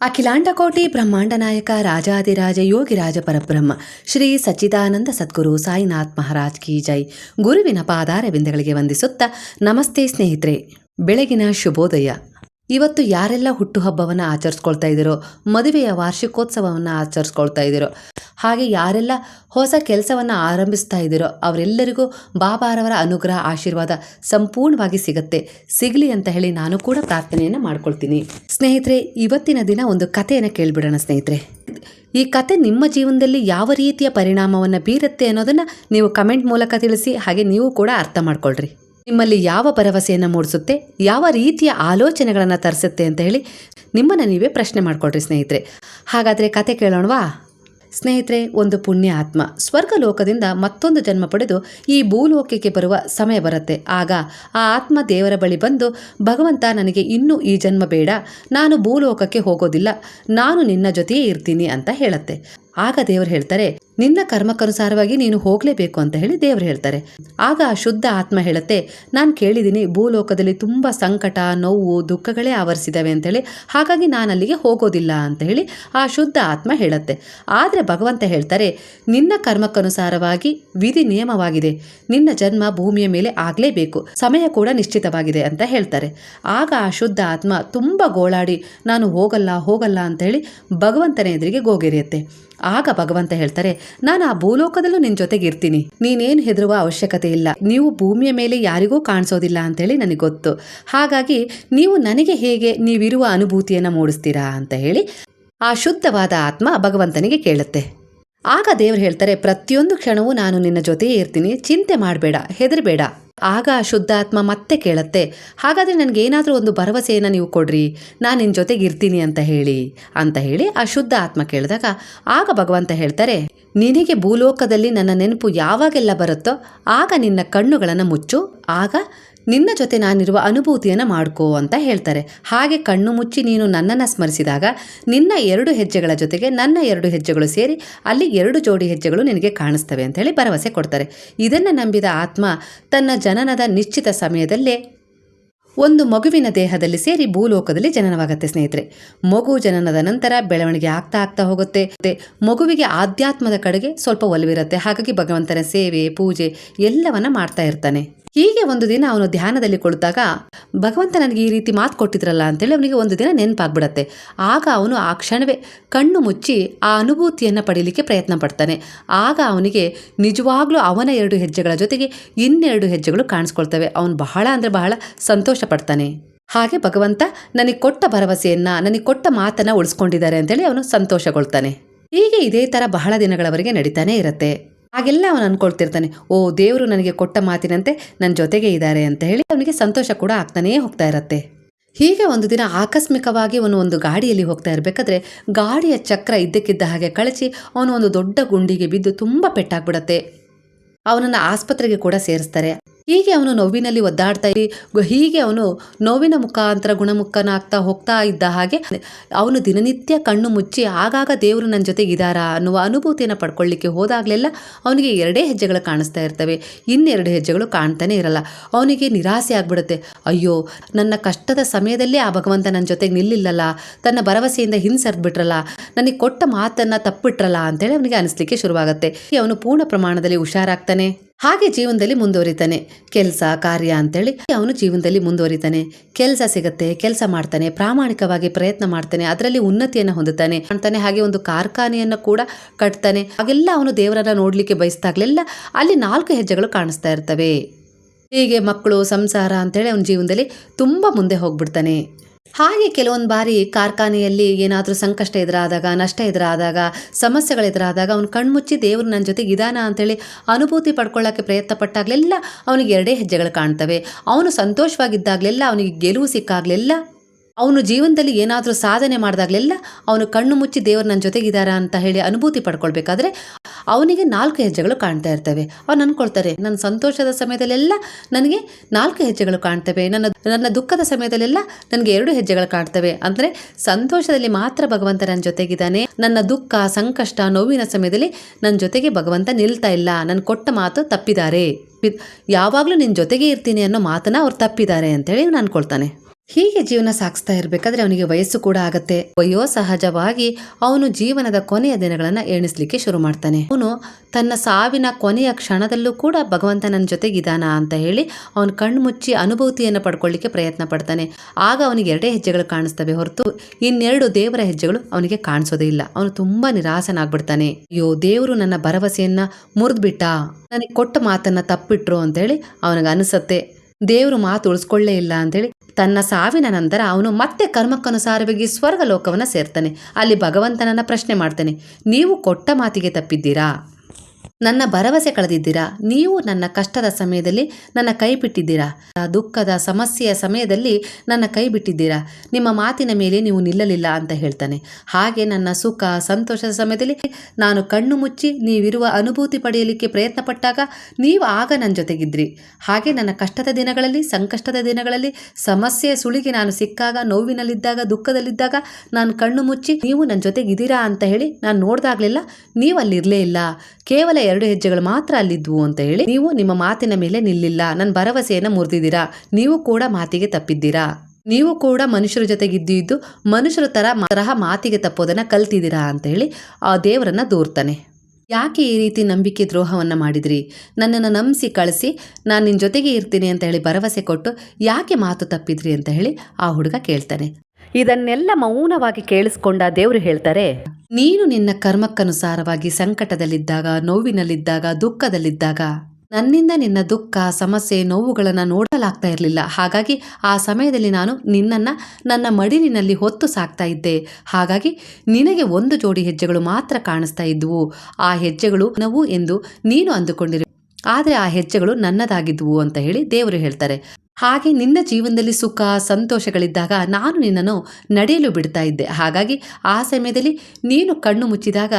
ಅಖಿಲಾಂಡಕೋಟಿ ಬ್ರಹ್ಮಾಂಡ ನಾಯಕ ರಾಜಾದಿರಾಜ ಯೋಗಿರಾಜ ಪರಬ್ರಹ್ಮ, ಶ್ರೀ ಸಚ್ಚಿದಾನಂದ ಸದ್ಗುರು ಸಾಯಿನಾಥ್ ಮಹಾರಾಜ್ ಕಿ ಜೈ. ಗುರುವಿನ ಪಾದಾರ ಬಿಂದಗಳಿಗೆ ವಂದಿಸುತ್ತಾ ನಮಸ್ತೆ ಸ್ನೇಹಿತರೆ. ಬೆಳಗಿನ ಶುಭೋದಯ. ಇವತ್ತು ಯಾರೆಲ್ಲ ಹುಟ್ಟುಹಬ್ಬವನ್ನು ಆಚರಿಸ್ಕೊಳ್ತಾ ಇದ್ದೀರೋ, ಮದುವೆಯ ವಾರ್ಷಿಕೋತ್ಸವವನ್ನು ಆಚರಿಸ್ಕೊಳ್ತಾ ಇದ್ದೀರೋ, ಹಾಗೆ ಯಾರೆಲ್ಲ ಹೊಸ ಕೆಲಸವನ್ನು ಆರಂಭಿಸ್ತಾ ಇದ್ದೀರೋ, ಅವರೆಲ್ಲರಿಗೂ ಬಾಬಾರವರ ಅನುಗ್ರಹ, ಆಶೀರ್ವಾದ ಸಂಪೂರ್ಣವಾಗಿ ಸಿಗತ್ತೆ. ಸಿಗಲಿ ಅಂತ ಹೇಳಿ ನಾನು ಕೂಡ ಪ್ರಾರ್ಥನೆಯನ್ನು ಮಾಡ್ಕೊಳ್ತೀನಿ. ಸ್ನೇಹಿತರೆ, ಇವತ್ತಿನ ದಿನ ಒಂದು ಕಥೆಯನ್ನು ಕೇಳಿಬಿಡೋಣ ಸ್ನೇಹಿತರೆ. ಈ ಕತೆ ನಿಮ್ಮ ಜೀವನದಲ್ಲಿ ಯಾವ ರೀತಿಯ ಪರಿಣಾಮವನ್ನು ಬೀರುತ್ತೆ ಅನ್ನೋದನ್ನು ನೀವು ಕಮೆಂಟ್ ಮೂಲಕ ತಿಳಿಸಿ, ಹಾಗೆ ನೀವು ಕೂಡ ಅರ್ಥ ಮಾಡ್ಕೊಳ್ರಿ. ನಿಮ್ಮಲ್ಲಿ ಯಾವ ಭರವಸೆಯನ್ನು ಮೂಡಿಸುತ್ತೆ? ಯಾವ ರೀತಿಯ ಆಲೋಚನೆಗಳನ್ನು ತರಿಸುತ್ತೆ ಅಂತ ಹೇಳಿ ನಿಮ್ಮನ್ನು ನೀವೇ ಪ್ರಶ್ನೆ ಮಾಡಿಕೊಡ್ರಿ ಸ್ನೇಹಿತರೆ. ಹಾಗಾದರೆ ಕತೆ ಕೇಳೋಣವಾ? ಸ್ನೇಹಿತರೆ, ಒಂದು ಪುಣ್ಯ ಆತ್ಮ. ಸ್ವರ್ಗ ಲೋಕದಿಂದ ಮತ್ತೊಂದು ಜನ್ಮ ಪಡೆದು ಈ ಭೂಲೋಕಕ್ಕೆ ಬರುವ ಸಮಯ ಬರುತ್ತೆ. ಆಗ ಆ ಆತ್ಮ ದೇವರ ಬಳಿ ಬಂದು, ಭಗವಂತ ನನಗೆ ಇನ್ನೂ ಈ ಜನ್ಮ ಬೇಡ. ನಾನು ಭೂಲೋಕಕ್ಕೆ ಹೋಗೋದಿಲ್ಲ. ನಾನು ನಿನ್ನ ಜೊತೆಯೇ ಇರ್ತೀನಿ ಅಂತ ಹೇಳುತ್ತೆ. ಆಗ ದೇವರು ಹೇಳ್ತಾರೆ ನಿನ್ನ ಕರ್ಮಕ್ಕನುಸಾರವಾಗಿ ನೀನು ಹೋಗಲೇಬೇಕು ಅಂತ ಹೇಳಿ ದೇವರು ಹೇಳ್ತಾರೆ. ಆಗ ಆ ಶುದ್ಧ ಆತ್ಮ ಹೇಳುತ್ತೆ, ನಾನು ಕೇಳಿದ್ದೀನಿ, ಭೂಲೋಕದಲ್ಲಿ ತುಂಬ ಸಂಕಟ, ನೋವು, ದುಃಖಗಳೇ ಆವರಿಸಿದಾವೆ ಅಂತೇಳಿ ಹಾಗಾಗಿ ನಾನು ಅಲ್ಲಿಗೆ ಹೋಗೋದಿಲ್ಲ ಅಂತ ಹೇಳಿ ಆ ಶುದ್ಧ ಆತ್ಮ ಹೇಳುತ್ತೆ. ಆದರೆ ಭಗವಂತ ಹೇಳ್ತಾರೆ, ನಿನ್ನ ಕರ್ಮಕ್ಕನುಸಾರವಾಗಿ ವಿಧಿ ನಿಯಮವಾಗಿದೆ, ನಿನ್ನ ಜನ್ಮ ಭೂಮಿಯ ಮೇಲೆ ಆಗಲೇಬೇಕು, ಸಮಯ ಕೂಡ ನಿಶ್ಚಿತವಾಗಿದೆ ಅಂತ ಹೇಳ್ತಾರೆ. ಆಗ ಆ ಶುದ್ಧ ಆತ್ಮ ತುಂಬ ಗೋಳಾಡಿ, ನಾನು ಹೋಗಲ್ಲ ಹೋಗಲ್ಲ ಅಂತ ಹೇಳಿ ಭಗವಂತನ ಎದುರಿಗೆ ಗೋಗೆರೆಯುತ್ತೆ. ಆಗ ಭಗವಂತ ಹೇಳ್ತಾರೆ ನಾನು ಆ ಭೂಲೋಕದಲ್ಲೂ ನಿನ್ನ ಜೊತೆಗೆ ಇರ್ತೀನಿ ನೀನೇನು ಹೆದರುವ ಅವಶ್ಯಕತೆ ಇಲ್ಲ. ನೀವು ಭೂಮಿಯ ಮೇಲೆ ಯಾರಿಗೂ ಕಾಣಿಸೋದಿಲ್ಲ ಅಂತೇಳಿ ನನಗೆ ಗೊತ್ತು. ಹಾಗಾಗಿ ನೀವು ನನಗೆ ಹೇಗೆ ನೀವಿರುವ ಅನುಭೂತಿಯನ್ನು ಮೂಡಿಸ್ತೀರಾ ಅಂತ ಹೇಳಿ ಆ ಶುದ್ಧವಾದ ಆತ್ಮ ಭಗವಂತನಿಗೆ ಕೇಳುತ್ತೆ. ಆಗ ದೇವರು ಹೇಳ್ತಾರೆ, ಪ್ರತಿಯೊಂದು ಕ್ಷಣವೂ ನಾನು ನಿನ್ನ ಜೊತೆಯೇ ಇರ್ತೀನಿ. ಚಿಂತೆ ಮಾಡಬೇಡ, ಹೆದರಬೇಡ. ಆಗ ಆ ಶುದ್ಧಾತ್ಮ ಮತ್ತೆ ಕೇಳತ್ತೆ, ಹಾಗಾದರೆ ನನಗೆ ಏನಾದರೂ ಒಂದು ಭರವಸೆಯನ್ನು ನೀವು ಕೊಡ್ರಿ. ನಾನು ನಿನ್ನ ಜೊತೆಗೆ ಇರ್ತೀನಿ ಅಂತ ಹೇಳಿ. ಅಂತ ಹೇಳಿ ಆ ಶುದ್ಧ ಆತ್ಮ ಕೇಳಿದಾಗ ಆಗ ಭಗವಂತ ಹೇಳ್ತಾರೆ ನಿನಗೆ ಭೂಲೋಕದಲ್ಲಿ ನನ್ನ ನೆನಪು ಯಾವಾಗೆಲ್ಲ ಬರುತ್ತೋ ಆಗ ನಿನ್ನ ಕಣ್ಣುಗಳನ್ನು ಮುಚ್ಚು. ಆಗ ನಿನ್ನ ಜೊತೆ ನಾನಿರುವ ಅನುಭೂತಿಯನ್ನು ಮಾಡ್ಕೋ ಅಂತ ಹೇಳ್ತಾರೆ. ಹಾಗೆ ಕಣ್ಣು ಮುಚ್ಚಿ ನೀನು ನನ್ನನ್ನು ಸ್ಮರಿಸಿದಾಗ ನಿನ್ನ ಎರಡು ಹೆಜ್ಜೆಗಳ ಜೊತೆಗೆ ನನ್ನ ಎರಡು ಹೆಜ್ಜೆಗಳು ಸೇರಿ ಅಲ್ಲಿ ಎರಡು ಜೋಡಿ ಹೆಜ್ಜೆಗಳು ನಿನಗೆ ಕಾಣಿಸ್ತವೆ ಅಂತ ಹೇಳಿ ಭರವಸೆ ಕೊಡ್ತಾರೆ. ಇದನ್ನು ನಂಬಿದ ಆತ್ಮ ತನ್ನ ಜನನದ ನಿಶ್ಚಿತ ಸಮಯದಲ್ಲೇ ಒಂದು ಮಗುವಿನ ದೇಹದಲ್ಲಿ ಸೇರಿ ಭೂಲೋಕದಲ್ಲಿ ಜನನವಾಗುತ್ತೆ, ಸ್ನೇಹಿತರೆ. ಮಗು ಜನನದ ನಂತರ ಬೆಳವಣಿಗೆ ಆಗ್ತಾ ಆಗ್ತಾ ಹೋಗುತ್ತೆ. ಮತ್ತೆ ಮಗುವಿಗೆ ಆಧ್ಯಾತ್ಮದ ಕಡೆಗೆ ಸ್ವಲ್ಪ ಒಲವಿರುತ್ತೆ. ಹಾಗಾಗಿ ಭಗವಂತನ ಸೇವೆ, ಪೂಜೆ ಎಲ್ಲವನ್ನ ಮಾಡ್ತಾ ಇರ್ತಾನೆ. ಹೀಗೆ ಒಂದು ದಿನ ಅವನು ಧ್ಯಾನದಲ್ಲಿ ಕುಳಿತಾಗ, ಭಗವಂತ ನನಗೆ ಈ ರೀತಿ ಮಾತು ಕೊಟ್ಟಿದ್ರಲ್ಲ ಅಂತೇಳಿ ಅವನಿಗೆ ಒಂದು ದಿನ ನೆನಪಾಗ್ಬಿಡತ್ತೆ. ಆಗ ಅವನು ಆ ಕ್ಷಣವೇ ಕಣ್ಣು ಮುಚ್ಚಿ ಆ ಅನುಭೂತಿಯನ್ನು ಪಡೀಲಿಕ್ಕೆ ಪ್ರಯತ್ನ ಪಡ್ತಾನೆ. ಆಗ ಅವನಿಗೆ ನಿಜವಾಗ್ಲೂ ಅವನ ಎರಡು ಹೆಜ್ಜೆಗಳ ಜೊತೆಗೆ ಇನ್ನೆರಡು ಹೆಜ್ಜೆಗಳು ಕಾಣಿಸ್ಕೊಳ್ತವೆ. ಅವನು ಬಹಳ ಅಂದರೆ ಬಹಳ ಸಂತೋಷ ಪಡ್ತಾನೆ. ಹಾಗೆ ಭಗವಂತ, ನನಗೆ ಕೊಟ್ಟ ಭರವಸೆಯನ್ನು, ನನಗೆ ಕೊಟ್ಟ ಮಾತನ್ನು ಉಳಿಸ್ಕೊಂಡಿದ್ದಾರೆ ಅಂತೇಳಿ ಅವನು ಸಂತೋಷಗೊಳ್ತಾನೆ. ಹೀಗೆ ಇದೇ ಥರ ಬಹಳ ದಿನಗಳವರೆಗೆ ನಡೀತಾನೆ ಇರುತ್ತೆ. ಹಾಗೆಲ್ಲ ಅವನು ಅನ್ಕೊಳ್ತಿರ್ತಾನೆ, ಓ ದೇವರು ನನಗೆ ಕೊಟ್ಟ ಮಾತಿನಂತೆ ನನ್ನ ಜೊತೆಗೆ ಇದ್ದಾರೆ ಅಂತ ಹೇಳಿ ಅವನಿಗೆ ಸಂತೋಷ ಕೂಡ ಆಗ್ತಾನೇ ಹೋಗ್ತಾ ಇರತ್ತೆ. ಹೀಗೆ ಒಂದು ದಿನ ಆಕಸ್ಮಿಕವಾಗಿ ಅವನು ಒಂದು ಗಾಡಿಯಲ್ಲಿ ಹೋಗ್ತಾ ಇರಬೇಕಾದ್ರೆ ಗಾಡಿಯ ಚಕ್ರ ಇದ್ದಕ್ಕಿದ್ದ ಹಾಗೆ ಕಳಚಿ ಅವನು ಒಂದು ದೊಡ್ಡ ಗುಂಡಿಗೆ ಬಿದ್ದು ತುಂಬ ಪೆಟ್ಟಾಗ್ಬಿಡತ್ತೆ. ಅವನನ್ನು ಆಸ್ಪತ್ರೆಗೆ ಕೂಡ ಸೇರಿಸ್ತಾರೆ. ಹೀಗೆ ಅವನು ನೋವಿನಲ್ಲಿ ಒದ್ದಾಡ್ತಾ ಹೀಗೆ ಅವನು ನೋವಿನ ಮುಖಾಂತರ ಗುಣಮುಖನಾಗ್ತಾ ಹೋಗ್ತಾ ಇದ್ದ ಹಾಗೆ ಅವನು ದಿನನಿತ್ಯ ಕಣ್ಣು ಮುಚ್ಚಿ ಆಗಾಗ ದೇವರು ನನ್ನ ಜೊತೆಗೆ ಇದ್ದಾರಾ ಅನ್ನುವ ಅನುಭೂತಿಯನ್ನು ಪಡ್ಕೊಳ್ಳಿಕ್ಕೆ ಹೋದಾಗಲೆಲ್ಲ ಅವನಿಗೆ ಎರಡೇ ಹೆಜ್ಜೆಗಳು ಕಾಣಿಸ್ತಾ ಇರ್ತವೆ. ಇನ್ನೆರಡು ಹೆಜ್ಜೆಗಳು ಕಾಣ್ತಾನೆ ಇರಲ್ಲ. ಅವನಿಗೆ ನಿರಾಸೆ ಆಗ್ಬಿಡುತ್ತೆ. ಅಯ್ಯೋ, ನನ್ನ ಕಷ್ಟದ ಸಮಯದಲ್ಲೇ ಆ ಭಗವಂತ ನನ್ನ ಜೊತೆಗೆ ನಿಲ್ಲಿಲ್ಲಲ್ಲ. ತನ್ನ ಭರವಸೆಯಿಂದ ಹಿಂಸರ್ದ್ಬಿಟ್ರಲ್ಲ. ನನಗೆ ಕೊಟ್ಟ ಮಾತನ್ನು ತಪ್ಪಿಟ್ರಲ್ಲ ಅಂತೇಳಿ ಅವನಿಗೆ ಅನಿಸ್ಲಿಕ್ಕೆ ಶುರುವಾಗುತ್ತೆ. ಅವನು ಪೂರ್ಣ ಪ್ರಮಾಣದಲ್ಲಿ ಹುಷಾರಾಗ್ತಾನೆ. ಹಾಗೆ ಜೀವನದಲ್ಲಿ ಮುಂದುವರಿತಾನೆ. ಕೆಲಸ, ಕಾರ್ಯ ಅಂತೇಳಿ ಅವನು ಜೀವನದಲ್ಲಿ ಮುಂದುವರಿತಾನೆ. ಕೆಲಸ ಸಿಗತ್ತೆ, ಕೆಲಸ ಮಾಡ್ತಾನೆ, ಪ್ರಾಮಾಣಿಕವಾಗಿ ಪ್ರಯತ್ನ ಮಾಡ್ತಾನೆ, ಅದರಲ್ಲಿ ಉನ್ನತಿಯನ್ನು ಹೊಂದುತ್ತಾನೆ. ಅಂತಾನೆ ಹಾಗೆ ಒಂದು ಕಾರ್ಖಾನೆಯನ್ನು ಕೂಡ ಕಟ್ತಾನೆ. ಹಾಗೆಲ್ಲ ಅವನು ದೇವರನ್ನ ನೋಡಲಿಕ್ಕೆ ಬಯಸ್ದಾಗ್ಲೆಲ್ಲ ಅಲ್ಲಿ ನಾಲ್ಕು ಹೆಜ್ಜೆಗಳು ಕಾಣಿಸ್ತಾ ಇರ್ತವೆ. ಹೀಗೆ ಮಕ್ಕಳು, ಸಂಸಾರ ಅಂತೇಳಿ ಅವನ ಜೀವನದಲ್ಲಿ ತುಂಬ ಮುಂದೆ ಹೋಗ್ಬಿಡ್ತಾನೆ. ಹಾಗೆ ಕೆಲವೊಂದು ಬಾರಿ ಕಾರ್ಖಾನೆಯಲ್ಲಿ ಏನಾದರೂ ಸಂಕಷ್ಟ ಎದುರಾದಾಗ, ನಷ್ಟ ಎದುರಾದಾಗ, ಸಮಸ್ಯೆಗಳು ಎದುರಾದಾಗ ಅವನು ಕಣ್ಮುಚ್ಚಿ ದೇವರು ನನ್ನ ಜೊತೆಗೆ ಇದಾನ ಅಂತೇಳಿ ಅನುಭೂತಿ ಪಡ್ಕೊಳ್ಳೋಕ್ಕೆ ಪ್ರಯತ್ನ ಪಟ್ಟಾಗಲೆಲ್ಲ ಅವನಿಗೆ ಎರಡೇ ಹೆಜ್ಜೆಗಳು ಕಾಣ್ತವೆ. ಅವನು ಸಂತೋಷವಾಗಿದ್ದಾಗಲೆಲ್ಲ, ಅವನಿಗೆ ಗೆಲುವು ಸಿಕ್ಕಾಗಲೆಲ್ಲ ಅವನು ಜೀವನದಲ್ಲಿ ಏನಾದರೂ ಸಾಧನೆ ಮಾಡಿದಾಗಲೆಲ್ಲ ಅವನು ಕಣ್ಣು ಮುಚ್ಚಿ ದೇವರು ನನ್ನ ಜೊತೆಗಿದ್ದಾರಾ ಅಂತ ಹೇಳಿ ಅನುಭೂತಿ ಪಡ್ಕೊಳ್ಬೇಕಾದ್ರೆ ಅವನಿಗೆ ನಾಲ್ಕು ಹೆಜ್ಜೆಗಳು ಕಾಣ್ತಾ ಇರ್ತವೆ. ಅವನು ಅಂದ್ಕೊಳ್ತಾರೆ ನನ್ನ ಸಂತೋಷದ ಸಮಯದಲ್ಲೆಲ್ಲ ನನಗೆ ನಾಲ್ಕು ಹೆಜ್ಜೆಗಳು ಕಾಣ್ತವೆ. ನನ್ನ ನನ್ನ ದುಃಖದ ಸಮಯದಲ್ಲೆಲ್ಲ ನನಗೆ ಎರಡು ಹೆಜ್ಜೆಗಳು ಕಾಣ್ತವೆ. ಅಂದರೆ ಸಂತೋಷದಲ್ಲಿ ಮಾತ್ರ ಭಗವಂತ ನನ್ನ ಜೊತೆಗಿದ್ದಾನೆ. ನನ್ನ ದುಃಖ, ಸಂಕಷ್ಟ, ನೋವಿನ ಸಮಯದಲ್ಲಿ ನನ್ನ ಜೊತೆಗೆ ಭಗವಂತ ನಿಲ್ತಾ ಇಲ್ಲ. ನನ್ನ ಕೊಟ್ಟ ಮಾತು ತಪ್ಪಿದ್ದಾರೆ ಯಾವಾಗಲೂ ನಿನ್ನ ಜೊತೆಗೆ ಇರ್ತೀನಿ ಅನ್ನೋ ಮಾತನ್ನ ಅವ್ರು ತಪ್ಪಿದ್ದಾರೆ ಅಂತೇಳಿ ನಾನು ಅನ್ಕೊಳ್ತಾನೆ ಹೀಗೆ ಜೀವನ ಸಾಗಿಸ್ತಾ ಇರಬೇಕಾದ್ರೆ ಅವನಿಗೆ ವಯಸ್ಸು ಕೂಡ ಆಗತ್ತೆ. ವಯೋ ಸಹಜವಾಗಿ ಅವನು ಜೀವನದ ಕೊನೆಯ ದಿನಗಳನ್ನು ಎಣಿಸ್ಲಿಕ್ಕೆ ಶುರು ಮಾಡ್ತಾನೆ. ಅವನು ತನ್ನ ಸಾವಿನ ಕೊನೆಯ ಕ್ಷಣದಲ್ಲೂ ಕೂಡ ಭಗವಂತ ನನ್ನ ಜೊತೆಗಿದಾನ ಅಂತ ಹೇಳಿ ಅವನು ಕಣ್ಣು ಮುಚ್ಚಿ ಅನುಭೂತಿಯನ್ನು ಪಡ್ಕೊಳ್ಳಿಕ್ಕೆ ಪ್ರಯತ್ನ ಪಡ್ತಾನೆ. ಆಗ ಅವನಿಗೆ ಎರಡೇ ಹೆಜ್ಜೆಗಳು ಕಾಣಿಸ್ತವೆ ಹೊರತು ಇನ್ನೆರಡು ದೇವರ ಹೆಜ್ಜೆಗಳು ಅವನಿಗೆ ಕಾಣಿಸೋದೇ ಇಲ್ಲ. ಅವನು ತುಂಬಾ ನಿರಾಸನಾಗ್ಬಿಡ್ತಾನೆ. ಅಯ್ಯೋ, ದೇವರು ನನ್ನ ಭರವಸೆಯನ್ನ ಮುರಿದ್ಬಿಟ್ಟ. ನನಗೆ ಕೊಟ್ಟ ಮಾತನ್ನ ತಪ್ಪಿಟ್ರು ಅಂತ ಹೇಳಿ ಅವನಿಗೆ ಅನಿಸತ್ತೆ. ದೇವರು ಮಾತು ಉಳಿಸ್ಕೊಳ್ಳೇ ಇಲ್ಲ ಅಂತೇಳಿ ತನ್ನ ಸಾವಿನ ನಂತರ ಅವನು ಮತ್ತೆ ಕರ್ಮಕ್ಕನುಸಾರವಾಗಿ ಸ್ವರ್ಗ ಲೋಕವನ್ನು ಸೇರ್ತಾನೆ. ಅಲ್ಲಿ ಭಗವಂತನನ್ನು ಪ್ರಶ್ನೆ ಮಾಡ್ತಾನೆ, ನೀವು ಕೊಟ್ಟ ಮಾತಿಗೆ ತಪ್ಪಿದ್ದೀರಾ? ನನ್ನ ಭರವಸೆ ಕಳೆದಿದ್ದೀರಾ? ನೀವು ನನ್ನ ಕಷ್ಟದ ಸಮಯದಲ್ಲಿ ನನ್ನ ಕೈ ಬಿಟ್ಟಿದ್ದೀರಾ? ದುಃಖದ ಸಮಸ್ಯೆಯ ಸಮಯದಲ್ಲಿ ನನ್ನ ಕೈ ಬಿಟ್ಟಿದ್ದೀರಾ? ನಿಮ್ಮ ಮಾತಿನ ಮೇಲೆ ನೀವು ನಿಲ್ಲಲಿಲ್ಲ ಅಂತ ಹೇಳ್ತಾನೆ. ಹಾಗೆ ನನ್ನ ಸುಖ, ಸಂತೋಷದ ಸಮಯದಲ್ಲಿ ನಾನು ಕಣ್ಣು ಮುಚ್ಚಿ ನೀವಿರುವ ಅನುಭೂತಿ ಪಡೆಯಲಿಕ್ಕೆ ಪ್ರಯತ್ನ ಪಟ್ಟಾಗ ನೀವು ಆಗ ನನ್ನ ಜೊತೆಗಿದ್ರಿ. ಹಾಗೆ ನನ್ನ ಕಷ್ಟದ ದಿನಗಳಲ್ಲಿ, ಸಂಕಷ್ಟದ ದಿನಗಳಲ್ಲಿ, ಸಮಸ್ಯೆಯ ಸುಳಿಗೆ ನಾನು ಸಿಕ್ಕಾಗ, ನೋವಿನಲ್ಲಿದ್ದಾಗ, ದುಃಖದಲ್ಲಿದ್ದಾಗ ನಾನು ಕಣ್ಣು ಮುಚ್ಚಿ ನೀವು ನನ್ನ ಜೊತೆಗಿದ್ದೀರಾ ಅಂತ ಹೇಳಿ ನಾನು ನೋಡ್ದಾಗ್ಲಿಲ್ಲ, ನೀವು ಅಲ್ಲಿರಲೇ ಇಲ್ಲ. ಕೇವಲ ಎರಡು ಹೆಜ್ಜೆಗಳು ಮಾತ್ರ ಅಲ್ಲಿದ್ವು ಅಂತ ಹೇಳಿ ನೀವು ನಿಮ್ಮ ಮಾತಿನ ಮೇಲೆ ನಿಲ್ಲಿಲ್ಲ. ನನ್ನ ಭರವಸೆಯನ್ನು ಮುರಿದಿದ್ದೀರಾ? ನೀವು ಕೂಡ ಮಾತಿಗೆ ತಪ್ಪಿದ್ದೀರಾ? ನೀವು ಕೂಡ ಮನುಷ್ಯರ ಜೊತೆಗಿದ್ದು ಮನುಷ್ಯರ ತರ ತರಹ ಮಾತಿಗೆ ತಪ್ಪೋದನ್ನ ಕಲ್ತಿದ್ದೀರಾ ಅಂತ ಹೇಳಿ ಆ ದೇವರನ್ನ ದೂರ್ತಾನೆ. ಯಾಕೆ ಈ ರೀತಿ ನಂಬಿಕೆ ದ್ರೋಹವನ್ನ ಮಾಡಿದ್ರಿ? ನನ್ನನ್ನು ನಂಬಿಸಿ ಕಳಿಸಿ ನಾನು ನಿನ್ನ ಜೊತೆಗೆ ಇರ್ತೀನಿ ಅಂತ ಹೇಳಿ ಭರವಸೆ ಕೊಟ್ಟು ಯಾಕೆ ಮಾತು ತಪ್ಪಿದ್ರಿ ಅಂತ ಹೇಳಿ ಆ ಹುಡುಗ ಕೇಳ್ತಾನೆ. ಇದನ್ನೆಲ್ಲ ಮೌನವಾಗಿ ಕೇಳಿಸ್ಕೊಂಡ ದೇವರು ಹೇಳ್ತಾರೆ. ನೀನು ನಿನ್ನ ಕರ್ಮಕ್ಕನುಸಾರವಾಗಿ ಸಂಕಟದಲ್ಲಿದ್ದಾಗ, ನೋವಿನಲ್ಲಿದ್ದಾಗ, ದುಃಖದಲ್ಲಿದ್ದಾಗ, ನನ್ನಿಂದ ನಿನ್ನ ದುಃಖ, ಸಮಸ್ಯೆ, ನೋವುಗಳನ್ನು ನೋಡಲಾಗ್ತಾ ಇರಲಿಲ್ಲ. ಹಾಗಾಗಿ ಆ ಸಮಯದಲ್ಲಿ ನಾನು ನಿನ್ನನ್ನು ನನ್ನ ಮಡಿಲಿನಲ್ಲಿ ಹೊತ್ತು ಸಾಕ್ತಾ ಇದ್ದೆ. ಹಾಗಾಗಿ ನಿನಗೆ ಒಂದು ಜೋಡಿ ಹೆಜ್ಜೆಗಳು ಮಾತ್ರ ಕಾಣಿಸ್ತಾ ಇದ್ದುವು. ಆ ಹೆಜ್ಜೆಗಳು ನವು ಎಂದು ನೀನು ಅಂದುಕೊಂಡಿರು ಆದರೆ ಆ ಹೆಜ್ಜೆಗಳು ನನ್ನದಾಗಿದ್ವು ಅಂತ ಹೇಳಿ ದೇವರು ಹೇಳ್ತಾರೆ. ಹಾಗೆ ನಿನ್ನ ಜೀವನದಲ್ಲಿ ಸುಖ, ಸಂತೋಷಗಳಿದ್ದಾಗ ನಾನು ನಿನ್ನನ್ನು ನಡೆಯಲು ಬಿಡ್ತಾ ಇದ್ದೆ. ಹಾಗಾಗಿ ಆ ಸಮಯದಲ್ಲಿ ನೀನು ಕಣ್ಣು ಮುಚ್ಚಿದಾಗ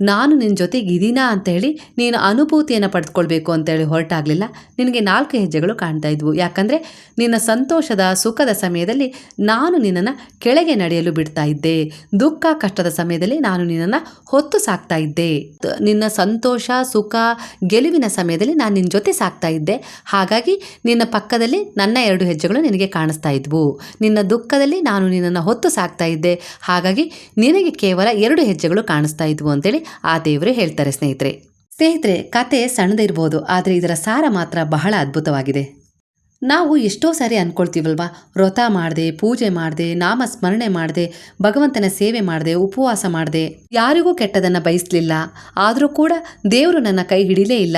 ನಾನು ನಿನ್ನ ಜೊತೆಗೆ ಇದೀನಾ ಅಂತ ಹೇಳಿ ನೀನು ಅನುಭೂತಿಯನ್ನು ಪಡೆದುಕೊಳ್ಬೇಕು ಅಂತೇಳಿ ಹೊರಟಾಗಲಿಲ್ಲ. ನಿನಗೆ ನಾಲ್ಕು ಹೆಜ್ಜೆಗಳು ಕಾಣ್ತಾ ಇದ್ವು. ಯಾಕಂದರೆ ನಿನ್ನ ಸಂತೋಷದ, ಸುಖದ ಸಮಯದಲ್ಲಿ ನಾನು ನಿನ್ನನ್ನು ಕೆಳಗೆ ನಡೆಯಲು ಬಿಡ್ತಾ ಇದ್ದೆ. ದುಃಖ, ಕಷ್ಟದ ಸಮಯದಲ್ಲಿ ನಾನು ನಿನ್ನನ್ನು ಹೊತ್ತು ಸಾಕ್ತಾ ಇದ್ದೆ. ನಿನ್ನ ಸಂತೋಷ, ಸುಖ, ಗೆಲುವಿನ ಸಮಯದಲ್ಲಿ ನಾನು ನಿನ್ನ ಜೊತೆ ಸಾಕ್ತಾ ಇದ್ದೆ. ಹಾಗಾಗಿ ನಿನ್ನ ಪಕ್ಕದಲ್ಲಿ ನನ್ನ ಎರಡು ಹೆಜ್ಜೆಗಳು ನಿನಗೆ ಕಾಣಿಸ್ತಾ ಇದ್ವು. ನಿನ್ನ ದುಃಖದಲ್ಲಿ ನಾನು ನಿನ್ನನ್ನು ಹೊತ್ತು ಸಾಕ್ತಾ ಇದ್ದೆ. ಹಾಗಾಗಿ ನಿನಗೆ ಕೇವಲ ಎರಡು ಹೆಜ್ಜೆಗಳು ಕಾಣಿಸ್ತಾ ಇದ್ವು ಅಂತೇಳಿ ಆ ದೇವರೇ ಹೇಳ್ತಾರೆ ಸ್ನೇಹಿತರೆ. ಸ್ನೇಹಿತರೆ, ಕತೆ ಸಣ್ಣದಿರ್ಬೋದು, ಆದರೆ ಇದರ ಸಾರ ಮಾತ್ರ ಬಹಳ ಅದ್ಭುತವಾಗಿದೆ. ನಾವು ಎಷ್ಟೋ ಸಾರಿ ಅನ್ಕೊಳ್ತೀವಲ್ವಾ? ವ್ರತ ಮಾಡಿದೆ, ಪೂಜೆ ಮಾಡಿದೆ ನಾಮ ಸ್ಮರಣೆ ಮಾಡಿದೆ, ಭಗವಂತನ ಸೇವೆ ಮಾಡಿದೆ, ಉಪವಾಸ ಮಾಡಿದೆ. ಯಾರಿಗೂ ಕೆಟ್ಟದನ್ನು ಬಯಸಲಿಲ್ಲ. ಆದರೂ ಕೂಡ ದೇವರು ನನ್ನ ಕೈ ಹಿಡಿಲೇ ಇಲ್ಲ.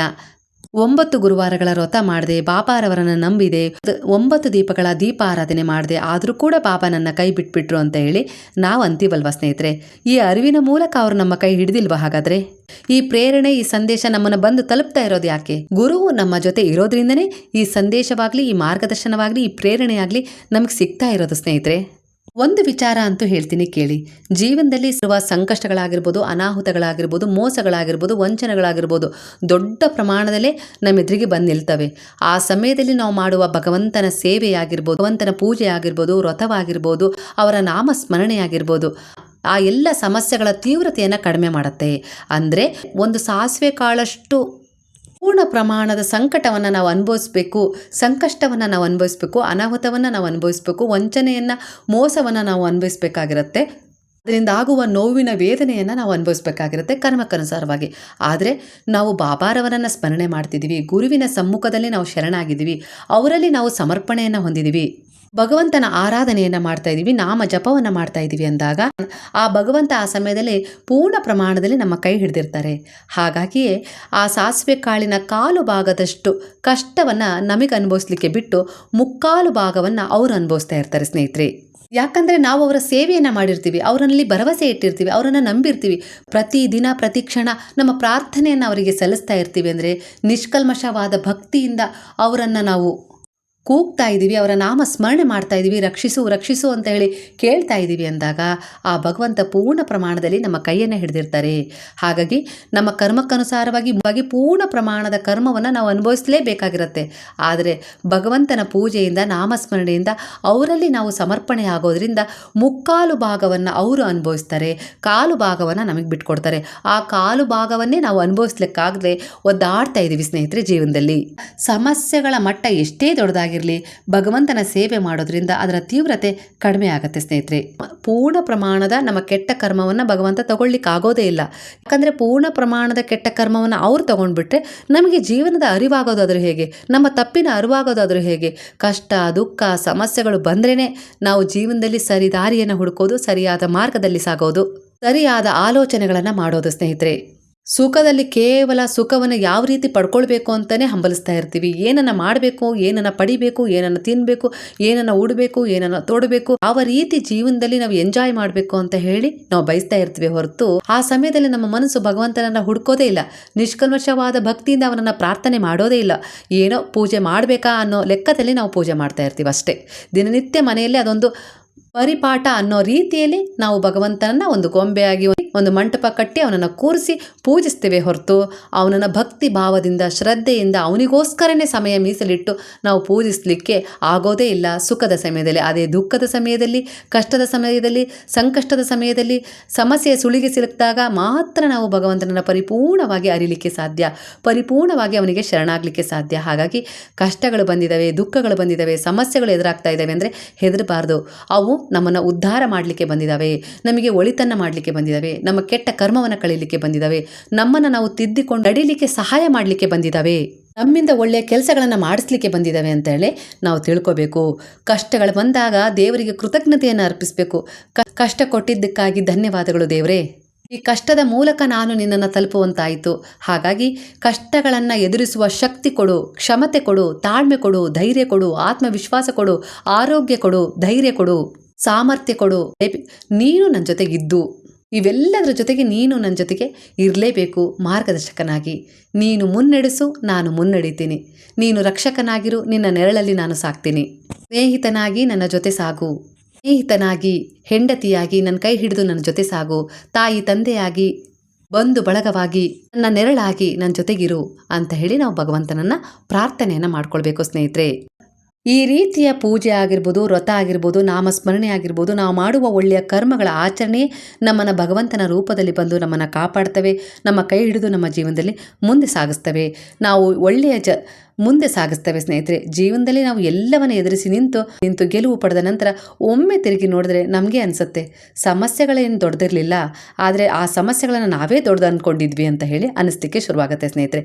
ಒಂಬತ್ತು ಗುರುವಾರಗಳ ವ್ರತ ಮಾಡಿದೆ ಬಾಬಾರವರನ್ನ ನಂಬಿದೆ. ಒಂಬತ್ತು ದೀಪಗಳ ದೀಪಾರಾಧನೆ ಮಾಡಿದೆ, ಆದರೂ ಕೂಡ ಬಾಬಾ ನನ್ನ ಕೈ ಬಿಟ್ಬಿಟ್ರು ಅಂತ ಹೇಳಿ ನಾವು ಅಂತೀವಲ್ವ ಸ್ನೇಹಿತರೆ? ಈ ಅರಿವಿನ ಮೂಲಕ ಅವರು ನಮ್ಮ ಕೈ ಹಿಡಿದಿಲ್ವಾ ಹಾಗಾದ್ರೆ? ಈ ಪ್ರೇರಣೆ, ಈ ಸಂದೇಶ ನಮ್ಮನ್ನ ಬಂದು ತಲುಪ್ತಾ ಇರೋದು ಯಾಕೆ? ಗುರುವು ನಮ್ಮ ಜೊತೆ ಇರೋದ್ರಿಂದನೇ ಈ ಸಂದೇಶವಾಗ್ಲಿ, ಈ ಮಾರ್ಗದರ್ಶನವಾಗ್ಲಿ, ಈ ಪ್ರೇರಣೆಯಾಗ್ಲಿ ನಮಗೆ ಸಿಗ್ತಾ ಇರೋದು ಸ್ನೇಹಿತರೆ. ಒಂದು ವಿಚಾರ ಅಂತೂ ಹೇಳ್ತೀನಿ ಕೇಳಿ. ಜೀವನದಲ್ಲಿ ಇರುವ ಸಂಕಷ್ಟಗಳಾಗಿರ್ಬೋದು, ಅನಾಹುತಗಳಾಗಿರ್ಬೋದು, ಮೋಸಗಳಾಗಿರ್ಬೋದು, ವಂಚನೆಗಳಾಗಿರ್ಬೋದು ದೊಡ್ಡ ಪ್ರಮಾಣದಲ್ಲೇ ನಮ್ಮ ಎದುರಿಗೆ ಬಂದು ನಿಲ್ತವೆ ಆ ಸಮಯದಲ್ಲಿ ನಾವು ಮಾಡುವ ಭಗವಂತನ ಸೇವೆಯಾಗಿರ್ಬೋದು, ಭಗವಂತನ ಪೂಜೆ ಆಗಿರ್ಬೋದು ವ್ರತವಾಗಿರ್ಬೋದು, ಅವರ ನಾಮ ಸ್ಮರಣೆಯಾಗಿರ್ಬೋದು ಆ ಎಲ್ಲ ಸಮಸ್ಯೆಗಳ ತೀವ್ರತೆಯನ್ನು ಕಡಿಮೆ ಮಾಡುತ್ತೆ. ಅಂದರೆ ಒಂದು ಸಾಸಿವೆ ಕಾಳಷ್ಟು ಪೂರ್ಣ ಪ್ರಮಾಣದ ಸಂಕಟವನ್ನು ನಾವು ಅನುಭವಿಸ್ಬೇಕು, ಸಂಕಷ್ಟವನ್ನು ನಾವು ಅನುಭವಿಸ್ಬೇಕು, ಅನಾಹುತವನ್ನು ನಾವು ಅನುಭವಿಸ್ಬೇಕು, ವಂಚನೆಯನ್ನು, ಮೋಸವನ್ನು ನಾವು ಅನುಭವಿಸ್ಬೇಕಾಗಿರುತ್ತೆ. ಅದರಿಂದ ಆಗುವ ನೋವಿನ ವೇದನೆಯನ್ನು ನಾವು ಅನುಭವಿಸ್ಬೇಕಾಗಿರುತ್ತೆ ಕರ್ಮಕ್ಕನುಸಾರವಾಗಿ. ಆದರೆ ನಾವು ಬಾಬಾರವರನ್ನು ಸ್ಮರಣೆ ಮಾಡ್ತಿದ್ದೀವಿ ಗುರುವಿನ ಸಮ್ಮುಖದಲ್ಲಿ ನಾವು ಶರಣಾಗಿದ್ದೀವಿ ಅವರಲ್ಲಿ ನಾವು ಸಮರ್ಪಣೆಯನ್ನು ಹೊಂದಿದ್ದೀವಿ ಭಗವಂತನ ಆರಾಧನೆಯನ್ನು ಮಾಡ್ತಾ ಇದ್ದೀವಿ ನಾಮ ಜಪವನ್ನು ಮಾಡ್ತಾ ಇದ್ದೀವಿ ಅಂದಾಗ, ಆ ಭಗವಂತ ಆ ಸಮಯದಲ್ಲಿ ಪೂರ್ಣ ಪ್ರಮಾಣದಲ್ಲಿ ನಮ್ಮ ಕೈ ಹಿಡಿದಿರ್ತಾರೆ. ಹಾಗಾಗಿಯೇ ಆ ಸಾಸಿವೆ ಕಾಳಿನ ಕಾಲು ಭಾಗದಷ್ಟು ಕಷ್ಟವನ್ನು ನಮಗೆ ಅನುಭವಿಸ್ಲಿಕ್ಕೆ ಬಿಟ್ಟು ಮುಕ್ಕಾಲು ಭಾಗವನ್ನು ಅವರು ಅನುಭವಿಸ್ತಾ ಇರ್ತಾರೆ ಸ್ನೇಹಿತರೆ. ಯಾಕಂದರೆ ನಾವು ಅವರ ಸೇವೆಯನ್ನು ಮಾಡಿರ್ತೀವಿ, ಅವರಲ್ಲಿ ಭರವಸೆ ಇಟ್ಟಿರ್ತೀವಿ, ಅವರನ್ನು ನಂಬಿರ್ತೀವಿ. ಪ್ರತಿ ದಿನ, ಪ್ರತಿ ಕ್ಷಣ ನಮ್ಮ ಪ್ರಾರ್ಥನೆಯನ್ನು ಅವರಿಗೆ ಸಲ್ಲಿಸ್ತಾ ಇರ್ತೀವಿ ಅಂದರೆ ನಿಷ್ಕಲ್ಮಶವಾದ ಭಕ್ತಿಯಿಂದ ಅವರನ್ನು ನಾವು ಕೂಗ್ತಾ ಇದ್ದೀವಿ, ಅವರ ನಾಮ ಸ್ಮರಣೆ ಮಾಡ್ತಾ ಇದ್ದೀವಿ, ರಕ್ಷಿಸು ರಕ್ಷಿಸು ಅಂತ ಹೇಳಿ ಕೇಳ್ತಾ ಇದ್ದೀವಿ ಅಂದಾಗ ಆ ಭಗವಂತ ಪೂರ್ಣ ಪ್ರಮಾಣದಲ್ಲಿ ನಮ್ಮ ಕೈಯನ್ನು ಹಿಡಿದಿರ್ತಾರೆ. ಹಾಗಾಗಿ ನಮ್ಮ ಕರ್ಮಕ್ಕನುಸಾರವಾಗಿ ವಾಗಿ ಪೂರ್ಣ ಪ್ರಮಾಣದ ಕರ್ಮವನ್ನು ನಾವು ಅನುಭವಿಸಲೇಬೇಕಾಗಿರುತ್ತೆ. ಆದರೆ ಭಗವಂತನ ಪೂಜೆಯಿಂದ, ನಾಮಸ್ಮರಣೆಯಿಂದ ಅವರಲ್ಲಿ ನಾವು ಸಮರ್ಪಣೆ ಆಗೋದ್ರಿಂದ ಮುಕ್ಕಾಲು ಭಾಗವನ್ನು ಅವರು ಅನುಭವಿಸ್ತಾರೆ, ಕಾಲು ಭಾಗವನ್ನು ನಮಗೆ ಬಿಟ್ಕೊಡ್ತಾರೆ. ಆ ಕಾಲು ಭಾಗವನ್ನೇ ನಾವು ಅನುಭವಿಸ್ಲಿಕ್ಕಾಗದೆ ಒದ್ದಾಡ್ತಾ ಇದ್ದೀವಿ ಸ್ನೇಹಿತರೆ ಜೀವನದಲ್ಲಿ. ಸಮಸ್ಯೆಗಳ ಮಟ್ಟ ಎಷ್ಟೇ ದೊಡ್ಡದಾಗಿ ಆಗಿರಲಿ, ಭಗವಂತನ ಸೇವೆ ಮಾಡೋದ್ರಿಂದ ಅದರ ತೀವ್ರತೆ ಕಡಿಮೆ ಆಗುತ್ತೆ ಸ್ನೇಹಿತರೆ. ಪೂರ್ಣ ಪ್ರಮಾಣದ ನಮ್ಮ ಕೆಟ್ಟ ಕರ್ಮವನ್ನು ಭಗವಂತ ತಗೊಳ್ಳಿಕ್ಕಾಗೋದೇ ಇಲ್ಲ. ಯಾಕಂದರೆ ಪೂರ್ಣ ಪ್ರಮಾಣದ ಕೆಟ್ಟ ಕರ್ಮವನ್ನು ಅವ್ರು ತಗೊಂಡ್ಬಿಟ್ರೆ ನಮಗೆ ಜೀವನದ ಅರಿವಾಗೋದಾದರೂ ಹೇಗೆ, ನಮ್ಮ ತಪ್ಪಿನ ಅರಿವಾಗೋದಾದರೂ ಹೇಗೆ, ಕಷ್ಟ, ದುಃಖ, ಸಮಸ್ಯೆಗಳು ಬಂದ್ರೇ ನಾವು ಜೀವನದಲ್ಲಿ ಸರಿ ದಾರಿಯನ್ನು ಹುಡುಕೋದು, ಸರಿಯಾದ ಮಾರ್ಗದಲ್ಲಿ ಸಾಗೋದು, ಸರಿಯಾದ ಆಲೋಚನೆಗಳನ್ನು ಮಾಡೋದು ಸ್ನೇಹಿತರೆ. ಸುಖದಲ್ಲಿ ಕೇವಲ ಸುಖವನ್ನು ಯಾವ ರೀತಿ ಪಡ್ಕೊಳ್ಬೇಕು ಅಂತಲೇ ಹಂಬಲಿಸ್ತಾ ಇರ್ತೀವಿ. ಏನನ್ನು ಮಾಡಬೇಕು, ಏನನ್ನು ಪಡಿಬೇಕು, ಏನನ್ನು ತಿನ್ನಬೇಕು ಏನನ್ನು ಉಡಬೇಕು, ಏನನ್ನು ತೊಡಬೇಕು, ಯಾವ ರೀತಿ ಜೀವನದಲ್ಲಿ ನಾವು ಎಂಜಾಯ್ ಮಾಡಬೇಕು ಅಂತ ಹೇಳಿ ನಾವು ಬಯಸ್ತಾ ಇರ್ತೀವಿ ಹೊರತು ಆ ಸಮಯದಲ್ಲಿ ನಮ್ಮ ಮನಸ್ಸು ಭಗವಂತನನ್ನು ಹುಡ್ಕೋದೇ ಇಲ್ಲ. ನಿಷ್ಕಲ್ಮಶವಾದ ಭಕ್ತಿಯಿಂದ ಅವನನ್ನು ಪ್ರಾರ್ಥನೆ ಮಾಡೋದೇ ಇಲ್ಲ. ಏನೋ ಪೂಜೆ ಮಾಡಬೇಕಾ ಅನ್ನೋ ಲೆಕ್ಕದಲ್ಲಿ ನಾವು ಪೂಜೆ ಮಾಡ್ತಾ ಇರ್ತೀವಿ ಅಷ್ಟೇ. ದಿನನಿತ್ಯ ಮನೆಯಲ್ಲಿ ಅದೊಂದು ಪರಿಪಾಠ ಅನ್ನೋ ರೀತಿಯಲ್ಲಿ ನಾವು ಭಗವಂತನನ್ನ ಒಂದು ಗೊಂಬೆಯಾಗಿ ಒಂದು ಮಂಟಪ ಕಟ್ಟಿ ಅವನನ್ನು ಕೂರಿಸಿ ಪೂಜಿಸ್ತೇವೆ ಹೊರತು ಅವನನ್ನು ಭಕ್ತಿ ಭಾವದಿಂದ, ಶ್ರದ್ಧೆಯಿಂದ, ಅವನಿಗೋಸ್ಕರನೇ ಸಮಯ ಮೀಸಲಿಟ್ಟು ನಾವು ಪೂಜಿಸಲಿಕ್ಕೆ ಆಗೋದೇ ಇಲ್ಲ. ಸುಖದ ಸಮಯದಲ್ಲಿ, ಅದೇ ದುಃಖದ ಸಮಯದಲ್ಲಿ, ಕಷ್ಟದ ಸಮಯದಲ್ಲಿ, ಸಂಕಷ್ಟದ ಸಮಯದಲ್ಲಿ, ಸಮಸ್ಯೆ ಸುಳಿಗೆ ಸಿಲುಕಿದಾಗ ಮಾತ್ರ ನಾವು ಭಗವಂತನನ್ನು ಪರಿಪೂರ್ಣವಾಗಿ ಅರಿಲಿಕ್ಕೆ ಸಾಧ್ಯ. ಪರಿಪೂರ್ಣವಾಗಿ ಅವನಿಗೆ ಶರಣಾಗಲಿಕ್ಕೆ ಸಾಧ್ಯ. ಹಾಗಾಗಿ ಕಷ್ಟಗಳು ಬಂದಿದ್ದಾವೆ, ದುಃಖಗಳು ಬಂದಿದ್ದಾವೆ, ಸಮಸ್ಯೆಗಳು ಎದುರಾಗ್ತಾ ಇದ್ದಾವೆ ಅಂದರೆ ಹೆದರಬಾರ್ದು. ಅವು ನಮ್ಮನ್ನು ಉದ್ಧಾರ ಮಾಡಲಿಕ್ಕೆ ಬಂದಿದ್ದಾವೆ ನಮಗೆ ಒಳಿತನ್ನು ಮಾಡಲಿಕ್ಕೆ ಬಂದಿದ್ದಾವೆ ನಮ್ಮ ಕೆಟ್ಟ ಕರ್ಮವನ್ನು ಕಳೀಲಿಕ್ಕೆ ಬಂದಿದ್ದಾವೆ ನಮ್ಮನ್ನು ನಾವು ತಿದ್ದಿಕೊಂಡು ನಡೀಲಿಕ್ಕೆ ಸಹಾಯ ಮಾಡಲಿಕ್ಕೆ ಬಂದಿದ್ದಾವೆ ನಮ್ಮಿಂದ ಒಳ್ಳೆಯ ಕೆಲಸಗಳನ್ನು ಮಾಡಿಸ್ಲಿಕ್ಕೆ ಬಂದಿದ್ದಾವೆ ಅಂತ ಹೇಳಿ ನಾವು ತಿಳ್ಕೋಬೇಕು. ಕಷ್ಟಗಳು ಬಂದಾಗ ದೇವರಿಗೆ ಕೃತಜ್ಞತೆಯನ್ನು ಅರ್ಪಿಸಬೇಕು. ಕಷ್ಟ ಕೊಟ್ಟಿದ್ದಕ್ಕಾಗಿ ಧನ್ಯವಾದಗಳು ದೇವರೇ. ಈ ಕಷ್ಟದ ಮೂಲಕ ನಾನು ನಿನ್ನನ್ನು ತಲುಪುವಂತಾಯಿತು. ಹಾಗಾಗಿ ಕಷ್ಟಗಳನ್ನು ಎದುರಿಸುವ ಶಕ್ತಿ ಕೊಡು, ಕ್ಷಮತೆ ಕೊಡು, ತಾಳ್ಮೆ ಕೊಡು, ಧೈರ್ಯ ಕೊಡು, ಆತ್ಮವಿಶ್ವಾಸ ಕೊಡು, ಆರೋಗ್ಯ ಕೊಡು, ಧೈರ್ಯ ಕೊಡು. ಸಾಮರ್ಥ್ಯ ಕೊಡು. ನೀನು ನನ್ನ ಜೊತೆಗಿದ್ದು. ಇವೆಲ್ಲದರ ಜೊತೆಗೆ ನೀನು ನನ್ನ ಜೊತೆಗೆ ಇರಲೇಬೇಕು ಮಾರ್ಗದರ್ಶಕನಾಗಿ. ನೀನು ಮುನ್ನಡೆಸು, ನಾನು ಮುನ್ನಡೀತೀನಿ. ನೀನು ರಕ್ಷಕನಾಗಿರು, ನಿನ್ನ ನೆರಳಲ್ಲಿ ನಾನು ಸಾಕ್ತೀನಿ. ಸ್ನೇಹಿತನಾಗಿ ನನ್ನ ಜೊತೆ ಸಾಗು. ಸ್ನೇಹಿತನಾಗಿ, ಹೆಂಡತಿಯಾಗಿ ನನ್ನ ಕೈ ಹಿಡಿದು ನನ್ನ ಜೊತೆ ಸಾಗು. ತಾಯಿ, ತಂದೆಯಾಗಿ ಬಂಧು ಬಳಗವಾಗಿ, ನನ್ನ ನೆರಳಾಗಿ ನನ್ನ ಜೊತೆಗಿರು ಅಂತ ಹೇಳಿ ನಾವು ಭಗವಂತನನ್ನು ಪ್ರಾರ್ಥನೆಯನ್ನು ಮಾಡ್ಕೊಳ್ಬೇಕು ಸ್ನೇಹಿತರೆ. ಈ ರೀತಿಯ ಪೂಜೆ ಆಗಿರ್ಬೋದು, ವ್ರತ ಆಗಿರ್ಬೋದು, ನಾಮಸ್ಮರಣೆ ಆಗಿರ್ಬೋದು, ನಾವು ಮಾಡುವ ಒಳ್ಳೆಯ ಕರ್ಮಗಳ ಆಚರಣೆ ನಮ್ಮನ್ನು ಭಗವಂತನ ರೂಪದಲ್ಲಿ ಬಂದು ನಮ್ಮನ್ನು ಕಾಪಾಡ್ತವೆ, ನಮ್ಮ ಕೈ ಹಿಡಿದು ನಮ್ಮ ಜೀವನದಲ್ಲಿ ಮುಂದೆ ಸಾಗಿಸ್ತವೆ. ನಾವು ಒಳ್ಳೆಯ ಜ, ಮುಂದೆ ಸಾಗಿಸ್ತವೆ ಸ್ನೇಹಿತರೆ. ಜೀವನದಲ್ಲಿ ನಾವು ಎಲ್ಲವನ್ನು ಎದುರಿಸಿ ನಿಂತು ನಿಂತು ಗೆಲುವು ಪಡೆದ ನಂತರ ಒಮ್ಮೆ ತಿರುಗಿ ನೋಡಿದ್ರೆ ನಮಗೆ ಅನಿಸುತ್ತೆ, ಸಮಸ್ಯೆಗಳೇನು ದೊಡ್ಡದಿರಲಿಲ್ಲ, ಆದರೆ ಆ ಸಮಸ್ಯೆಗಳನ್ನು ನಾವೇ ದೊಡ್ಡದು ಅಂದ್ಕೊಂಡಿದ್ವಿ ಅಂತ ಹೇಳಿ ಅನಿಸ್ಲಿಕ್ಕೆ ಶುರುವಾಗುತ್ತೆ ಸ್ನೇಹಿತರೆ.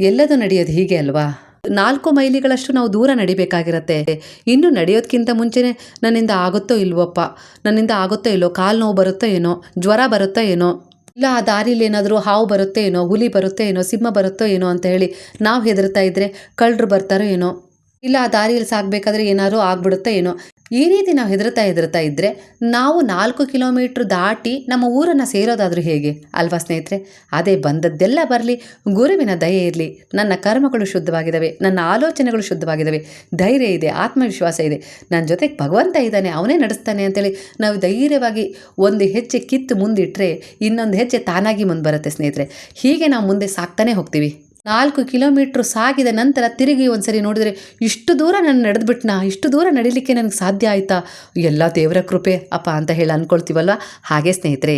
ಎಲ್ಲದೂ ನಡೆಯೋದು ಹೀಗೆ ಅಲ್ವಾ? ನಾಲ್ಕು ಮೈಲಿಗಳಷ್ಟು ನಾವು ದೂರ ನಡಿಬೇಕಾಗಿರತ್ತೆ. ಇನ್ನು ನಡೆಯೋದಕ್ಕಿಂತ ಮುಂಚೆನೆ ನನ್ನಿಂದ ಆಗುತ್ತೋ ಇಲ್ವಪ್ಪ? ನನ್ನಿಂದ ಆಗುತ್ತೋ ಇಲ್ಲೋ? ಕಾಲು ನೋವು ಬರುತ್ತೋ ಏನೋ? ಜ್ವರ ಬರುತ್ತೋ ಏನೋ? ಇಲ್ಲ, ಆ ದಾರಿಲಿ ಏನಾದರೂ ಹಾವು ಬರುತ್ತೋ ಏನೋ? ಹುಲಿ ಬರುತ್ತೋ ಏನೋ? ಸಿಂಹ ಬರುತ್ತೋ ಏನೋ ಅಂತ ಹೇಳಿ ನಾವು ಹೆದರ್ತಾ ಇದ್ದರೆ ಕಳ್ಳರು ಬರ್ತಾರೋ ಏನೋ? ಇಲ್ಲ, ಆ ದಾರಿಯಲ್ಲಿ ಸಾಗಬೇಕಾದ್ರೆ ಏನಾದರೂ ಆಗ್ಬಿಡುತ್ತೆ ಏನೋ. ಈ ರೀತಿ ನಾವು ಹೆದರ್ತಾ ಹೆದರ್ತಾ ಇದ್ದರೆ ನಾವು ನಾಲ್ಕು ಕಿಲೋಮೀಟ್ರ್ ದಾಟಿ ನಮ್ಮ ಊರನ್ನು ಸೇರೋದಾದರೂ ಹೇಗೆ? ಅಲ್ವಾ ಸ್ನೇಹಿತರೆ? ಅದೇ ಬಂದದ್ದೆಲ್ಲ ಬರಲಿ, ಗುರುವಿನ ದಯೆ ಇರಲಿ, ನನ್ನ ಕರ್ಮಗಳು ಶುದ್ಧವಾಗಿದ್ದಾವೆ ನನ್ನ ಆಲೋಚನೆಗಳು ಶುದ್ಧವಾಗಿದ್ದಾವೆ ಧೈರ್ಯ ಇದೆ, ಆತ್ಮವಿಶ್ವಾಸ ಇದೆ. ನನ್ನ ಜೊತೆಗೆ ಭಗವಂತ ಇದ್ದಾನೆ, ಅವನೇ ನಡೆಸ್ತಾನೆ ಅಂತೇಳಿ ನಾವು ಧೈರ್ಯವಾಗಿ ಒಂದು ಹೆಜ್ಜೆ ಕಿತ್ತು ಮುಂದಿಟ್ಟರೆ ಇನ್ನೊಂದು ಹೆಜ್ಜೆ ತಾನಾಗಿ ಮುಂದೆ ಬರುತ್ತೆ ಸ್ನೇಹಿತರೆ. ಹೀಗೆ ನಾವು ಮುಂದೆ ಸಾಕ್ತಾನೆ ಹೋಗ್ತೀವಿ. ನಾಲ್ಕು ಕಿಲೋಮೀಟ್ರ್ ಸಾಗಿದ ನಂತರ ತಿರುಗಿ ಒಂದ್ಸರಿ ನೋಡಿದರೆ ಇಷ್ಟು ದೂರ ನಾನು ನಡೆದುಬಿಟ್ನಾ? ಇಷ್ಟು ದೂರ ನಡಿಲಿಕ್ಕೆ ನನಗೆ ಸಾಧ್ಯ ಆಯಿತಾ? ಎಲ್ಲ ದೇವರ ಕೃಪೆ, ಅಪ್ಪ ಅಂತ ಹೇಳಿ ಅಂದ್ಕೊಳ್ತೀವಲ್ವ? ಹಾಗೆ ಸ್ನೇಹಿತರೆ,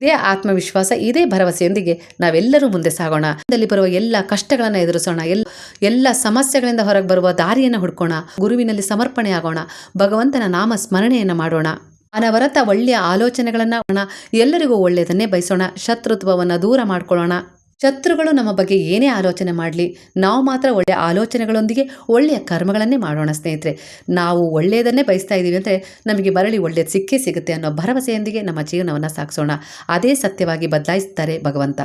ಇದೇ ಆತ್ಮವಿಶ್ವಾಸ, ಇದೇ ಭರವಸೆಯೊಂದಿಗೆ ನಾವೆಲ್ಲರೂ ಮುಂದೆ ಸಾಗೋಣ. ದಲ್ಲಿ ಬರುವ ಎಲ್ಲ ಕಷ್ಟಗಳನ್ನು ಎದುರಿಸೋಣ. ಎಲ್ಲ ಎಲ್ಲ ಸಮಸ್ಯೆಗಳಿಂದ ಹೊರಗೆ ಬರುವ ದಾರಿಯನ್ನು ಹುಡ್ಕೋಣ. ಗುರುವಿನಲ್ಲಿ ಸಮರ್ಪಣೆ ಆಗೋಣ. ಭಗವಂತನ ನಾಮ ಸ್ಮರಣೆಯನ್ನು ಮಾಡೋಣ. ಅನವರತ ಒಳ್ಳೆಯ ಆಲೋಚನೆಗಳನ್ನು ಎಲ್ಲರಿಗೂ ಒಳ್ಳೆಯದನ್ನೇ ಬಯಸೋಣ. ಶತ್ರುತ್ವವನ್ನು ದೂರ ಮಾಡ್ಕೊಳ್ಳೋಣ. ಶತ್ರುಗಳು ನಮ್ಮ ಬಗ್ಗೆ ಏನೇ ಆಲೋಚನೆ ಮಾಡಲಿ, ನಾವು ಮಾತ್ರ ಒಳ್ಳೆಯ ಆಲೋಚನೆಗಳೊಂದಿಗೆ ಒಳ್ಳೆಯ ಕರ್ಮಗಳನ್ನೇ ಮಾಡೋಣ ಸ್ನೇಹಿತರೆ. ನಾವು ಒಳ್ಳೆಯದನ್ನೇ ಬಯಸ್ತಾ ಇದ್ದೀವಿ ಅಂದರೆ ನಮಗೆ ಬರಲಿ ಒಳ್ಳೆಯದು ಸಿಕ್ಕೇ ಸಿಗುತ್ತೆ ಅನ್ನೋ ಭರವಸೆಯೊಂದಿಗೆ ನಮ್ಮ ಜೀವನವನ್ನು ಸಾಗಿಸೋಣ. ಅದೇ ಸತ್ಯವಾಗಿ ಬದಲಾಯಿಸ್ತಾರೆ ಭಗವಂತ.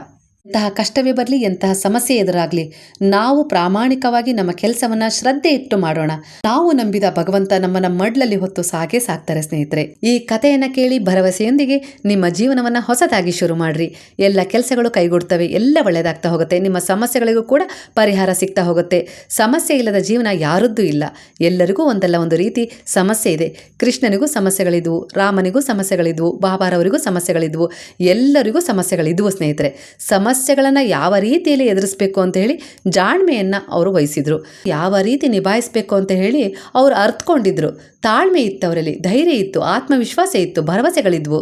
ಎಂತಹ ಕಷ್ಟವೇ ಬರಲಿ, ಎಂತಹ ಸಮಸ್ಯೆ ಎದುರಾಗಲಿ, ನಾವು ಪ್ರಾಮಾಣಿಕವಾಗಿ ನಮ್ಮ ಕೆಲಸವನ್ನ ಶ್ರದ್ಧೆ ಇಟ್ಟು ಮಾಡೋಣ. ನಾವು ನಂಬಿದ ಭಗವಂತ ನಮ್ಮನ್ನ ಮಡ್ಲಲ್ಲಿ ಹೊತ್ತು ಸಾಗೆ ಸಾಕ್ತಾರೆ ಸ್ನೇಹಿತರೆ. ಈ ಕಥೆಯನ್ನ ಕೇಳಿ ಭರವಸೆಯೊಂದಿಗೆ ನಿಮ್ಮ ಜೀವನವನ್ನ ಹೊಸದಾಗಿ ಶುರು ಮಾಡ್ರಿ. ಎಲ್ಲ ಕೆಲಸಗಳು ಕೈಗೊಡ್ತವೆ, ಎಲ್ಲ ಒಳ್ಳೆಯದಾಗ್ತಾ ಹೋಗುತ್ತೆ. ನಿಮ್ಮ ಸಮಸ್ಯೆಗಳಿಗೂ ಕೂಡ ಪರಿಹಾರ ಸಿಗ್ತಾ ಹೋಗುತ್ತೆ. ಸಮಸ್ಯೆ ಇಲ್ಲದ ಜೀವನ ಯಾರದ್ದೂ ಇಲ್ಲ. ಎಲ್ಲರಿಗೂ ಒಂದಲ್ಲ ಒಂದು ರೀತಿ ಸಮಸ್ಯೆ ಇದೆ. ಕೃಷ್ಣನಿಗೂ ಸಮಸ್ಯೆಗಳಿದ್ವು, ರಾಮನಿಗೂ ಸಮಸ್ಯೆಗಳಿದ್ವು, ಬಾಬಾರವರಿಗೂ ಸಮಸ್ಯೆಗಳಿದ್ವು, ಎಲ್ಲರಿಗೂ ಸಮಸ್ಯೆಗಳಿದ್ವು ಸ್ನೇಹಿತರೆ. ಸಮಸ್ಯೆ ಸಮಸ್ಯೆಗಳನ್ನು ಯಾವ ರೀತಿಯಲ್ಲಿ ಎದುರಿಸಬೇಕು ಅಂತ ಹೇಳಿ ಜಾಣ್ಮೆಯನ್ನು ಅವರು ವಹಿಸಿದರು. ಯಾವ ರೀತಿ ನಿಭಾಯಿಸಬೇಕು ಅಂತ ಹೇಳಿ ಅವರು ಅರ್ಥಕೊಂಡಿದ್ರು ತಾಳ್ಮೆ ಇತ್ತು ಅವರಲ್ಲಿ ಧೈರ್ಯ ಇತ್ತು, ಆತ್ಮವಿಶ್ವಾಸ ಇತ್ತು, ಭರವಸೆಗಳಿದ್ವು.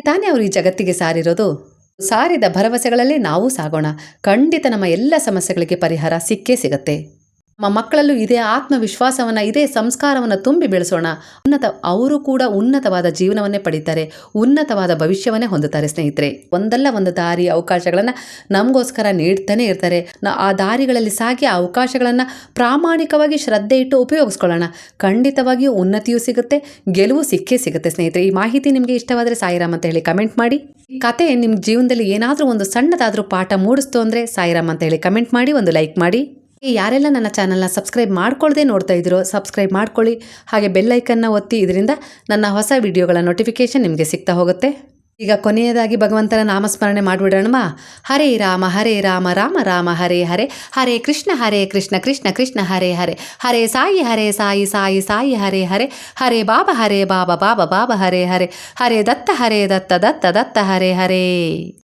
ತಾನೇ ಅವರು ಈ ಜಗತ್ತಿಗೆ ಸಾರಿರೋದು? ಸಾರಿದ ಭರವಸೆಗಳಲ್ಲಿ ನಾವು ಸಾಗೋಣ. ಖಂಡಿತ ನಮ್ಮ ಎಲ್ಲ ಸಮಸ್ಯೆಗಳಿಗೆ ಪರಿಹಾರ ಸಿಕ್ಕೇ ಸಿಗತ್ತೆ. ಮಕ್ಕಳಲ್ಲೂ ಇದೇ ಆತ್ಮವಿಶ್ವಾಸವನ್ನು, ಇದೇ ಸಂಸ್ಕಾರವನ್ನು ತುಂಬಿ ಬೆಳೆಸೋಣ. ಉನ್ನತ, ಅವರು ಕೂಡ ಉನ್ನತವಾದ ಜೀವನವನ್ನೇ ಪಡೀತಾರೆ. ಉನ್ನತವಾದ ಭವಿಷ್ಯವನ್ನೇ ಹೊಂದುತ್ತಾರೆ ಸ್ನೇಹಿತರೆ. ಒಂದಲ್ಲ ಒಂದು ದಾರಿ, ಅವಕಾಶಗಳನ್ನು ನಮಗೋಸ್ಕರ ನೀಡ್ತಾನೆ ಇರ್ತಾರೆ. ಆ ದಾರಿಗಳಲ್ಲಿ ಸಾಗಿ ಆ ಅವಕಾಶಗಳನ್ನು ಪ್ರಾಮಾಣಿಕವಾಗಿ ಶ್ರದ್ಧೆ ಇಟ್ಟು ಉಪಯೋಗಿಸ್ಕೊಳ್ಳೋಣ. ಖಂಡಿತವಾಗಿಯೂ ಉನ್ನತಿಯೂ ಸಿಗುತ್ತೆ, ಗೆಲುವು ಸಿಕ್ಕೇ ಸಿಗುತ್ತೆ ಸ್ನೇಹಿತರೆ. ಈ ಮಾಹಿತಿ ನಿಮಗೆ ಇಷ್ಟವಾದರೆ ಸಾಯಿರಾಮ್ ಅಂತ ಹೇಳಿ ಕಮೆಂಟ್ ಮಾಡಿ. ಕತೆ ನಿಮ್ಮ ಜೀವನದಲ್ಲಿ ಏನಾದರೂ ಒಂದು ಸಣ್ಣದಾದರೂ ಪಾಠ ಮೂಡಿಸ್ತು ಅಂದರೆ ಸಾಯಿರಾಮ್ ಅಂತ ಹೇಳಿ ಕಮೆಂಟ್ ಮಾಡಿ, ಒಂದು ಲೈಕ್ ಮಾಡಿ. ಯಾರೆಲ್ಲ ನನ್ನ ಚಾನಲ್ನ ಸಬ್ಸ್ಕ್ರೈಬ್ ಮಾಡ್ಕೊಳ್ಳದೆ ನೋಡ್ತಾ ಇದ್ದೀರೋ ಸಬ್ಸ್ಕ್ರೈಬ್ ಮಾಡ್ಕೊಳ್ಳಿ. ಹಾಗೆ ಬೆಲ್ಲೈಕನ್ನ ಒತ್ತಿ ಇದರಿಂದ ನನ್ನ ಹೊಸ ವಿಡಿಯೋಗಳ ನೋಟಿಫಿಕೇಶನ್ ನಿಮಗೆ ಸಿಗ್ತಾ ಹೋಗುತ್ತೆ. ಈಗ ಕೊನೆಯದಾಗಿ ಭಗವಂತನ ನಾಮಸ್ಮರಣೆ ಮಾಡಿಬಿಡೋಣವಾ ಹರೇ ರಾಮ ಹರೇ ರಾಮ ರಾಮ ರಾಮ, ಹರೇ ಹರೇ. ಹರೇ ಕೃಷ್ಣ ಹರೇ ಕೃಷ್ಣ ಕೃಷ್ಣ ಕೃಷ್ಣ, ಹರೇ ಹರೇ. ಹರೇ ಸಾಯಿ ಹರೇ ಸಾಯಿ ಸಾಯಿ ಸಾಯಿ, ಹರೇ ಹರೇ. ಹರೇ ಬಾಬಾ ಹರೇ ಬಾಬಾ ಬಾಬಾ ಬಾಬಾ, ಹರೇ ಹರೇ. ಹರೇ ದತ್ತ ಹರೇ ದತ್ತ ದತ್ತ ದತ್ತ, ಹರೇ ಹರೇ.